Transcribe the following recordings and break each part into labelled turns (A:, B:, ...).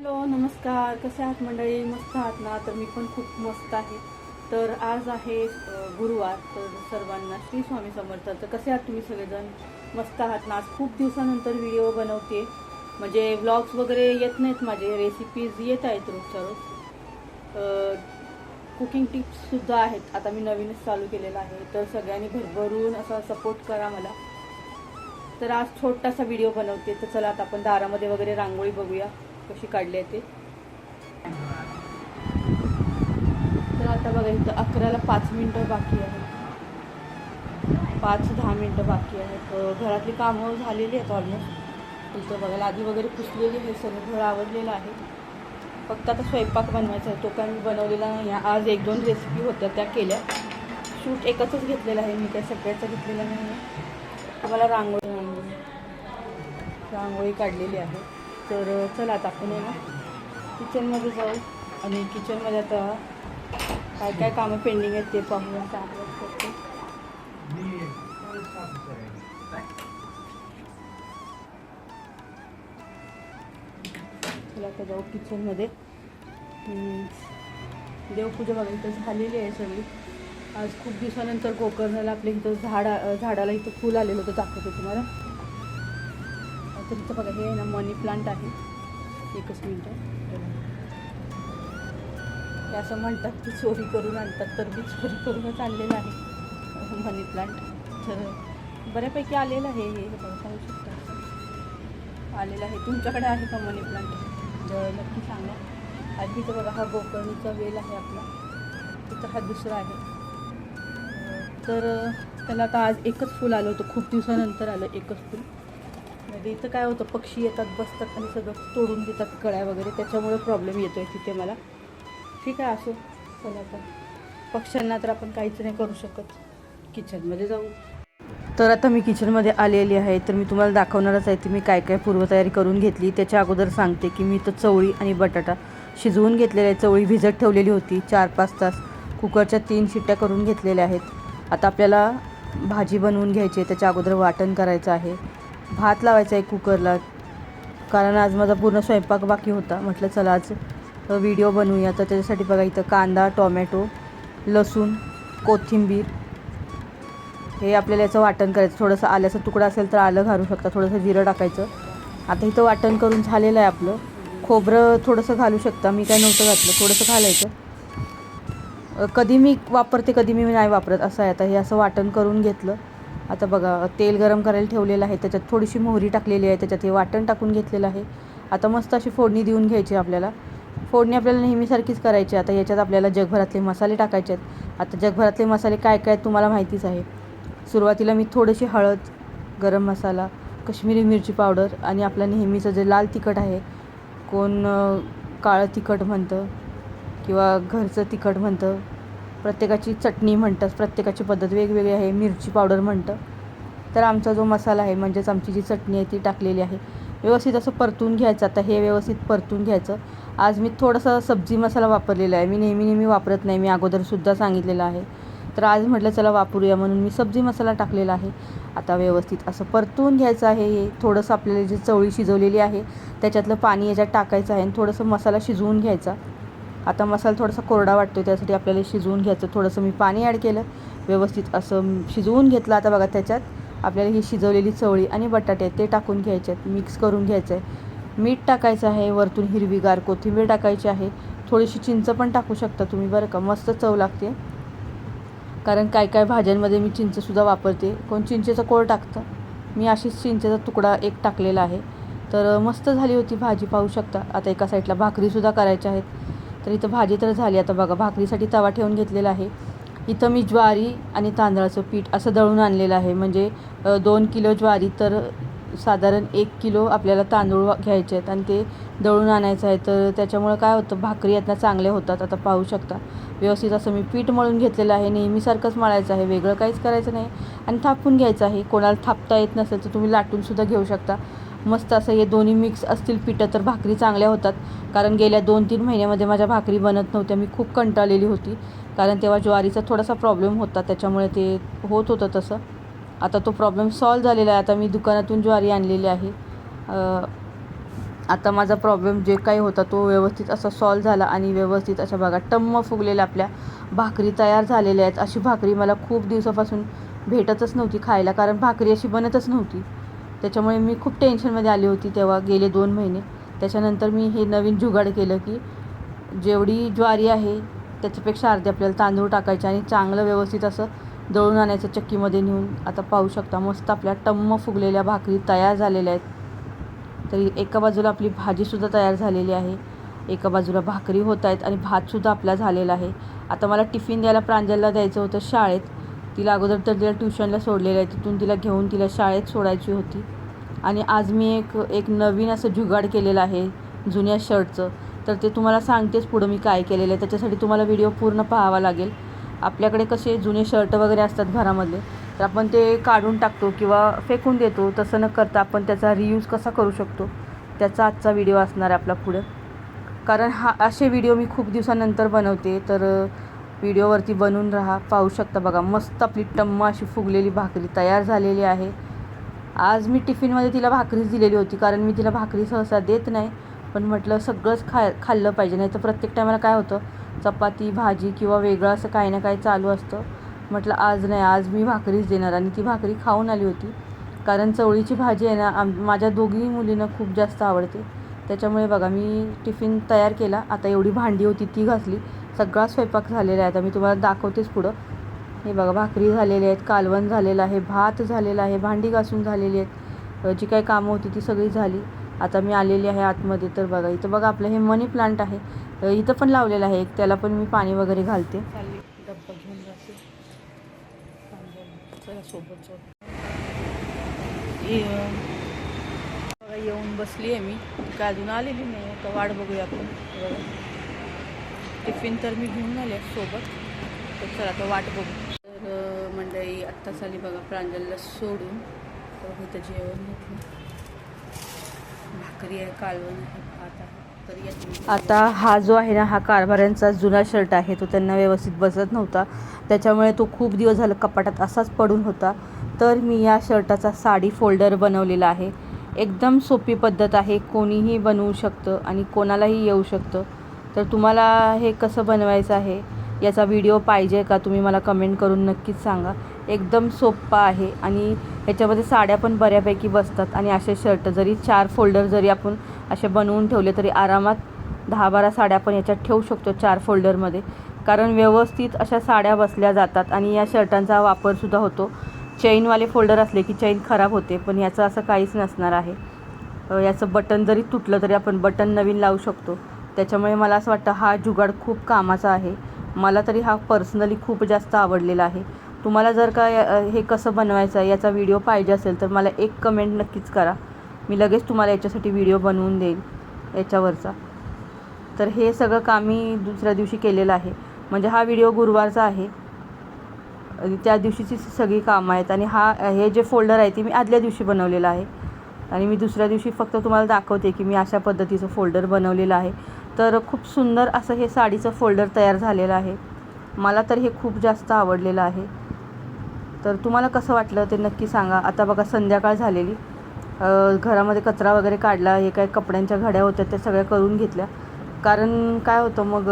A: Hello नमस्कार. कसे आहात मंडळी? मस्त आहात ना? तर मी पण खूप मस्त आहे. तर आज आहे गुरुवार. तर सर्वांना श्री स्वामी समर्थ. तर कसे आहात तुम्ही सगळेजण? मस्त आहात ना? आज खूप दिवसानंतर व्हिडिओ बनवते म्हणजे व्लॉग्स वगैरे येत नाहीत माझे. रेसिपीज येत आहेत रोजच्या रोज. कुकिंग टिप्ससुद्धा आहेत. आता मी नवीनच चालू केलेलं आहे. तर सगळ्यांनी भरभरून असा सपोर्ट करा मला. तर आज छोटासा व्हिडिओ बनवते तर चला आता आपण दारामध्ये वगैरे रांगोळी बघूया. कशी काढली आहे ते. तर आता बघा इथं अकराला पाच मिनटं बाकी आहे पाच दहा मिनटं बाकी आहेत. घरातली कामं झालेली आहेत ऑलमोस्ट इथं बघा लादी वगैरे पुसलेली आहे सगळं घर आवडलेलं आहे. फक्त आता स्वयंपाक बनवायचा आहे. तो काय मी बनवलेला नाही आहे. आज एक दोन रेसिपी होत्या त्या केल्या. शूट एकचच घेतलेला आहे. मी काय सगळ्याचा घेतलेला नाही आहे. तुम्हाला रांगोळी रांगोळी रांगोळी काढलेली आहे. तर चला आता आपण ना किचनमध्ये जाऊ. आणि किचनमध्ये आता काय काय कामं पेंडिंग आहेत ते पाहूया. करते. चला आता जाऊ किचनमध्ये देवपूजा बघा इथं झालेली आहे सगळी. आज खूप दिवसानंतर गोकर्णाला आपल्या इथं झाडा झाडाला इथं फुल आलेलं होतं दाखवतो तुम्हाला. तर इथं बघा हे आहे ना मनी प्लांट आहे. एकच मिनटं हे असं म्हणतात की चोरी करून आणतात तर मी चोरी करूनच आणलेलं आहे. मनी प्लांट तर बऱ्यापैकी आलेलं आहे हे बघा सांगू शकता आलेलं आहे. तुमच्याकडे आहे का मनी प्लांट तर नक्की सांगा. आणि तर बघा हा गोकर्णीचा वेल आहे आपला. तिथं हा दुसरा आहे. तर त्याला आता आज एकच फूल आलं होतं. खूप दिवसानंतर आलं एकच फूल. म्हणजे इथं काय होतं पक्षी येतात बसतात आणि सगळं तोडून देतात कळ्या वगैरे. त्याच्यामुळे प्रॉब्लेम येतो आहे तिथे मला. ठीक आहे असो. चला आता. पक्ष्यांना तर आपण काहीच नाही करू शकत. किचनमध्ये जाऊ. तर आता मी किचनमध्ये आलेली आहे. तर मी तुम्हाला दाखवणारच आहे की मी काय काय पूर्वतयारी करून घेतली. त्याच्या अगोदर सांगते की मी तर चवळी आणि बटाटा शिजवून घेतलेल्या आहे चवळी भिजत ठेवलेली होती. चार पाच तास कुकरच्या तीन शिट्ट्या करून घेतलेल्या आहेत. आता आपल्याला भाजी बनवून घ्यायची आहे. त्याच्या अगोदर वाटण करायचं आहे. भात लावायचा आहे कुकरला. कारण आज माझा पूर्ण स्वयंपाक बाकी होता. म्हटलं चला आज व्हिडिओ बनवूया. तर त्याच्यासाठी बघा इथं कांदा टोमॅटो लसूण कोथिंबीर हे आपल्याला याचं वाटण करायचं. थोडंसं आल्याचा तुकडा असेल तर आलं घालू शकता. थोडंसं जिरं टाकायचं. आता इथं वाटण करून झालेलं आहे आपलं. खोबरं थोडंसं घालू शकता. मी काय नव्हतं घातलं. थोडंसं घालायचं. कधी मी वापरते कधी मी नाही वापरत. असं आहे. आता हे असं वाटण करून घेतलं. आता बघा तेल गरम करायला ठेवलेलं आहे त्याच्यात थोडीशी मोहरी टाकलेली आहे त्याच्यात हे वाटण टाकून घेतलेलं आहे. आता मस्त अशी फोडणी देऊन घ्यायची आपल्याला. फोडणी आपल्याला नेहमीसारखीच करायची आता याच्यात आपल्याला जगभरातले मसाले टाकायचे आहेत. आता जगभरातले मसाले काय काय तुम्हाला माहितीच आहे. सुरुवातीला मी थोडीशी हळद गरम मसाला कश्मीरी मिरची पावडर आणि आपलं नेहमीचं जे लाल तिखट आहे कोण काळं तिखट म्हणतं किंवा घरचं तिखट म्हणतं प्रत्येकाची चटणी म्हणतात प्रत्येकाची पद्धत वेगवेगळी आहे मिरची पावडर म्हणतं. तर आमचा जो मसाला आहे म्हणजेच आमची जी चटणी आहे ती टाकलेली आहे. व्यवस्थित असं परतून घ्यायचं. आता हे व्यवस्थित परतून घ्यायचं. आज मी थोडासा सब्जी मसाला वापरलेला आहे. मी नेहमी नेहमी वापरत नाही. मी अगोदरसुद्धा सांगितलेलं आहे. तर आज म्हटलं चला वापरूया म्हणून मी सब्जी मसाला टाकलेला आहे. आता व्यवस्थित असं परतून घ्यायचं आहे. हे थोडंसं आपल्याला जी चवळी शिजवलेली आहे त्याच्यातलं पाणी याच्यात टाकायचं आहे आणि थोडंसं मसाला शिजवून घ्यायचा. आता मसाला थोडासा कोरडा वाटतो त्यासाठी आपल्याला शिजवून घ्यायचं. थोडंसं मी पाणी ॲड केलं. व्यवस्थित असं शिजवून घेतलं आता बघा त्याच्यात. आपल्याला ही शिजवलेली चवळी आणि बटाटे आहेत ते टाकून घ्यायचे आहेत. मिक्स करून घ्यायचं आहे. मीठ टाकायचं आहे वरतून हिरवीगार कोथिंबीर टाकायची आहे. थोडीशी चिंच पण टाकू शकता तुम्ही बरं का. मस्त चव लागते. कारण काय काय भाज्यांमध्ये मी चिंचसुद्धा वापरते. कोण चिंचेचं कोळ टाकतं? मी अशीच चिंचेचा तुकडा एक टाकलेला आहे. तर मस्त झाली होती भाजी पाहू शकता. आता एका साईडला भाकरीसुद्धा करायच्या आहेत. तर इथं भाजी तर झाली. आता बघा भाकरीसाठी तवा ठेवून घेतलेला आहे. इथं मी ज्वारी आणि तांदळाचं पीठ असं दळून आणलेलं आहे. म्हणजे दोन किलो ज्वारी तर साधारण एक किलो आपल्याला तांदूळ घ्यायचे आहेत आणि ते दळून आणायचं आहे. तर त्याच्यामुळं काय होतं भाकरी यातनं चांगल्या होतात. आता पाहू शकता. व्यवस्थित असं मी पीठ मळून घेतलेलं आहे. नेहमीसारखंच मळायचं आहे. वेगळं काहीच करायचं नाही. आणि थापून घ्यायचं आहे. कोणाला थापता येत नसेल तर तुम्ही लाटूनसुद्धा घेऊ शकता. मस्त असं हे दोन्ही मिक्स असतील पिठं तर भाकरी चांगल्या होतात. कारण गेल्या दोन तीन महिन्यामध्ये माझ्या भाकरी बनत नव्हत्या. मी खूप कंटाळलेली होती. कारण तेव्हा ज्वारीचा थोडासा प्रॉब्लेम होता. त्याच्यामुळे ते होत होतं तसं. आता तो प्रॉब्लेम सॉल्व झालेला आहे. आता मी दुकानातून ज्वारी आणलेली आहे. आता माझा प्रॉब्लेम जे काही होता तो व्यवस्थित असा सॉल्व झाला आणि व्यवस्थित अशा बघा टम्म फुगलेल्या आपल्या भाकरी तयार झालेल्या आहेत. अशी भाकरी मला खूप दिवसापासून भेटतच नव्हती खायला. कारण भाकरी अशी बनतच नव्हती. त्याच्यामुळे मी खूप टेन्शनमध्ये आली होती तेव्हा गेले दोन महिने. त्याच्यानंतर मी हे नवीन जुगाड केलं की जेवढी ज्वारी आहे त्याच्यापेक्षा अर्धे आपल्याला तांदूळ टाकायचे आणि चांगलं व्यवस्थित असं दळून आणायचं चक्कीमध्ये नेऊन. आता पाहू शकता मस्त आपल्या टम्म फुगलेल्या भाकरी तयार झालेल्या आहेत. तरी एका बाजूला आपली भाजीसुद्धा तयार झालेली आहे. एका बाजूला भाकरी होत आहेत आणि भातसुद्धा आपला झालेला आहे. आता मला टिफिन द्यायला प्रांजलला द्यायचं होतं शाळेत. तिला अगोदर तर तिला ट्युशनला सोडलेलं आहे. तिथून तिला घेऊन तिला शाळेत सोडायची होती. आणि आज मी एक एक नवीन असं जुगाड केलेलं आहे जुन्या शर्टचं तर ते तुम्हाला सांगतेच पुढं मी काय केलेलं आहे. त्याच्यासाठी तुम्हाला व्हिडिओ पूर्ण पाहावा लागेल. आपल्याकडे कसे जुने शर्ट वगैरे असतात घरामधले तर आपण ते काढून टाकतो किंवा फेकून देतो. तसं न करता आपण त्याचा रियूज कसा करू शकतो त्याचा आजचा व्हिडिओ असणार आहे आपला पुढं. कारण हा असे व्हिडिओ मी खूप दिवसानंतर बनवते. तर व्हिडिओवरती बनवून राहा. पाहू शकता बघा मस्त आपली टम्म अशी फुगलेली भाकरी तयार झालेली आहे. आज मी टिफिनमध्ये तिला भाकरीच दिलेली होती कारण मी तिला भाकरी सहसा देत नाही. पण म्हटलं सगळंच खा खाल्लं पाहिजे नाही तर प्रत्येक टायमाला काय होतं चपाती भाजी किंवा वेगळं असं काही ना काही चालू असतं. म्हटलं आज नाही आज मी भाकरीच देणार आणि ती भाकरी खाऊन आली होती. कारण चवळीची भाजी आहे ना आम माझ्या दोघी मुलींना खूप जास्त आवडते. त्याच्यामुळे बघा मी टिफिन तयार केला. आता एवढी भांडी होती ती घासली. सगळा स्वयंपाक झालेला आहे. आता मी तुम्हाला दाखवतेच पुढं. हे बघा भाकरी झालेली आहेत कालवण झालेलं आहे भात झालेला आहे भांडी घासून झालेली आहेत. जी काही कामं होती ती सगळी झाली. आता मी आलेली आहे आतमध्ये. तर बघा इथं बघा आपलं हे मनी प्लांट आहे. इथं पण लावलेलं आहे एक. त्याला पण मी पाणी वगैरे घालते. डब्बा घेऊन जाते सोबत बघा येऊन बसली आहे मी. काय अजून आलेली नाही तर वाट बघूया आपण. टिफिन तर मी घेऊन आले सोबत. तर चला आता वाट बघू. तर मंडळी आत्ताच आली बघा प्रांजलला सोडून. तर हो, इथं जेवण घेतलं. भाकरी आहे कालवण आहे भात आहे. आता हा जो आहे ना हा कारभाऱ्यांचा जुना शर्ट आहे तो त्यांना व्यवस्थित बसत नव्हता. त्याच्यामुळे तो खूप दिवस झाला कपाटात असाच पडून होता. तर मी या शर्टाचा साडी फोल्डर बनवलेला आहे. एकदम सोपी पद्धत आहे कोणीही बनवू शकतं आणि कोणालाही येऊ शकतं. तर तुम्हाला हे कसं बनवायचं आहे याचा व्हिडिओ पाहिजे का तुम्ही मला कमेंट करून नक्कीच सांगा. एकदम सोप्पा आहे आणि ह्याच्यामध्ये साड्या पण बऱ्यापैकी बसतात आणि असे शर्ट जरी चार फोल्डर जरी आपण असे बनवून ठेवले तरी आरामात दहा बारा साड्या आपण याच्यात ठेवू शकतो चार फोल्डरमध्ये कारण व्यवस्थित अशा साड्या बसल्या जातात आणि या शर्टांचा वापरसुद्धा होतो. चेनवाले फोल्डर असले की चेन खराब होते पण याचं असं काहीच नसणार आहे. याचं बटन जरी तुटलं तरी आपण बटन नवीन लावू शकतो. त्याच्यामुळे मला असं वाटतं हा जुगाड खूप कामाचा आहे. मला तरी हा पर्सनली खूप जास्त आवडलेला आहे. तुम्हाला जर का हे कसं बनवायचं आहे याचा व्हिडिओ पाहिजे असेल तर मला एक कमेंट नक्कीच करा. मी लगेच तुम्हाला याच्यासाठी व्हिडिओ बनवून देईल याच्यावरचा. तर हे सगळं काम मी दुसऱ्या दिवशी केलेलं आहे. म्हणजे हा व्हिडिओ गुरुवारचा आहे. आणि त्या दिवशीची सगळी कामं आहेत आणि हा हे जे फोल्डर आहे ते मी आदल्या दिवशी बनवलेलं आहे. आणि मी दुसऱ्या दिवशी फक्त तुम्हाला दाखवते की मी अशा पद्धतीचं फोल्डर बनवलेलं आहे. तर खूप सुंदर असं हे साडीचं फोल्डर तयार झालेलं आहे. मला तर हे खूप जास्त आवडलेलं आहे. तर तुम्हाला कसं वाटलं ते नक्की सांगा. आता बघा संध्याकाळ झालेली. घरामध्ये कचरा वगैरे काढला हे काय कपड्यांच्या घड्या होत्या त्या सगळ्या करून घेतल्या. कारण काय होतं मग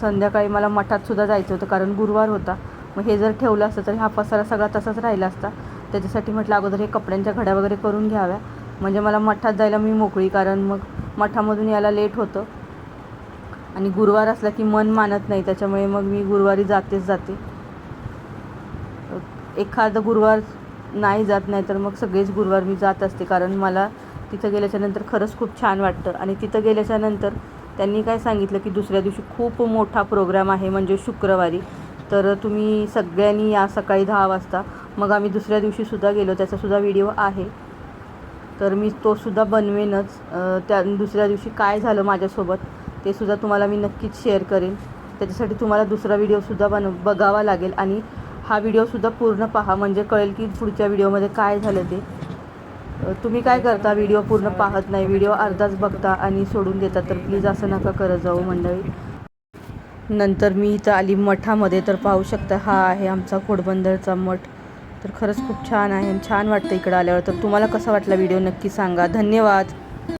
A: संध्याकाळी मला मठातसुद्धा जायचं होतं कारण गुरुवार होता. मग हे जर ठेवलं असतं तर हा पसारा सगळा तसाच राहिला असता. त्याच्यासाठी म्हटलं अगोदर हे कपड्यांच्या घड्या वगैरे करून घ्याव्या. म्हणजे मला मठात जायला मी मोकळी कारण मग मठामधून यायला लेट होतं. आणि गुरुवार असला की मन मानत नाही त्याच्यामुळे मग मी गुरुवारी जातेच जाते. एखादा गुरुवार नाही जात नाही तर मग सगळेच गुरुवार मी जात असते कारण मला तिथं गेल्याच्यानंतर खरंच खूप छान वाटतं. आणि तिथं गेल्याच्यानंतर त्यांनी काय सांगितलं की दुसऱ्या दिवशी खूप मोठा प्रोग्राम आहे म्हणजे शुक्रवारी. तर तुम्ही सगळ्यांनी या सकाळी दहा वाजता मग आम्ही दुसऱ्या दिवशीसुद्धा गेलो त्याचासुद्धा व्हिडिओ आहे. तर मी तोसुद्धा बनवेनच. त्या दुसऱ्या दिवशी काय झालं माझ्यासोबत? ते सुद्धा तुम्हाला मी नक्कीच शेअर करेन. त्याच्यासाठी तुम्हाला दुसरा व्हिडिओसुद्धा बन बघावा लागेल आणि हा व्हिडिओसुद्धा पूर्ण पहा. म्हणजे कळेल की पुढच्या व्हिडिओमध्ये काय झालं ते. तुम्ही काय करता? व्हिडिओ पूर्ण पाहत नाही. व्हिडिओ अर्धाच बघता आणि सोडून देता तर प्लीज असं नका करत जाऊ मंडळी. नंतर मी इथं आली मठामध्ये. तर पाहू शकता हा आहे आमचा घोडबंदरचा मठ. तर खरंच खूप छान आहे आणि छान वाटतं इकडं आल्यावर. तर तुम्हाला कसा वाटला व्हिडिओ नक्की सांगा. धन्यवाद.